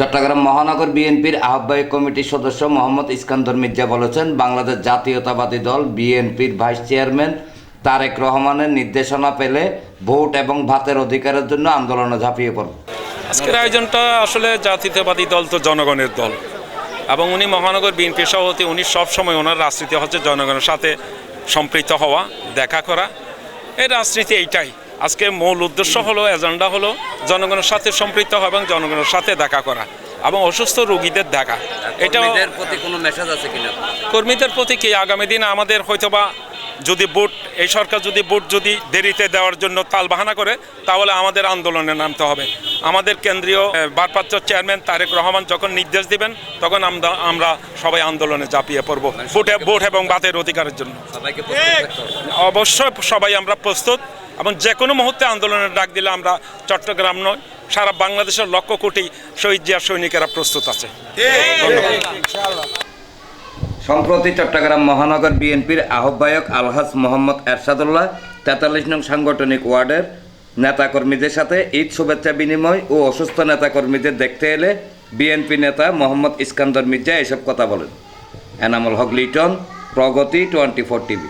চট্টগ্রাম মহানগর বিএনপির আহ্বায়ক কমিটির সদস্য মোহাম্মদ ইস্কান্দর মির্জা বলেছেন, বাংলাদেশ জাতীয়তাবাদী দল বিএনপির ভাইস চেয়ারম্যান তারেক রহমানের নির্দেশনা পেলে ভোট এবং ভাতের অধিকারের জন্য আন্দোলনে ঝাঁপিয়ে পড়ব। আজকের আয়োজনটা আসলে জাতীয়তাবাদী দল তো জনগণের দল। এবং উনি মহানগর বিএনপির সভাপতি, উনি সবসময় ওনার রাজনীতি হচ্ছে জনগণের সাথে সম্পৃক্ত হওয়া, দেখা করা। এই রাজনীতি এইটাই। আজকে মূল উদ্দেশ্য হলো এজেন্ডা হলো জনগণের সাথে সম্পৃক্ত হওয়া এবং জনগণের সাথে দেখা করা এবং অসুস্থ রোগীদের দেখা। এটা প্রতি কোনো মেসেজ আছে কিনা? কর্মীদের প্রতি কি আগামী দিনে আমাদের হয়তোবা যদি ভোট এই সরকার যদি ভোট যদি দেরিতে দেওয়ার জন্য তালবাহানা করে তাহলে আমাদের আন্দোলনে নামতে হবে। আমাদের কেন্দ্রীয় ভারপ্রাপ্ত চেয়ারম্যান তারেক রহমান যখন নির্দেশ দিবেন তখন আমরা আমরা সবাই আন্দোলনে ঝাঁপিয়ে পড়ব ভোটে ভোট এবং বাতের অধিকারের জন্য। অবশ্যই সবাই আমরা প্রস্তুত। এবং যে কোনো মুহূর্তে আন্দোলনের ডাক দিলে আমরা চট্টগ্রাম নয়, সারা বাংলাদেশের লক্ষ কোটি শহীদ জিয়া সৈনিকেরা প্রস্তুত আছে। সম্প্রতি চট্টগ্রাম মহানগর বিএনপির আহ্বায়ক আলহাজ মোহাম্মদ এরশাদুল্লাহ তেতাল্লিশ নং সাংগঠনিক ওয়ার্ডের নেতাকর্মীদের সাথে ঈদ শুভেচ্ছা বিনিময় ও অসুস্থ নেতাকর্মীদের দেখতে এলে বিএনপি নেতা মোহাম্মদ ইস্কান্দর মির্জা এসব কথা বলেন। Enamul Haque Liton, Pragati twenty four TV.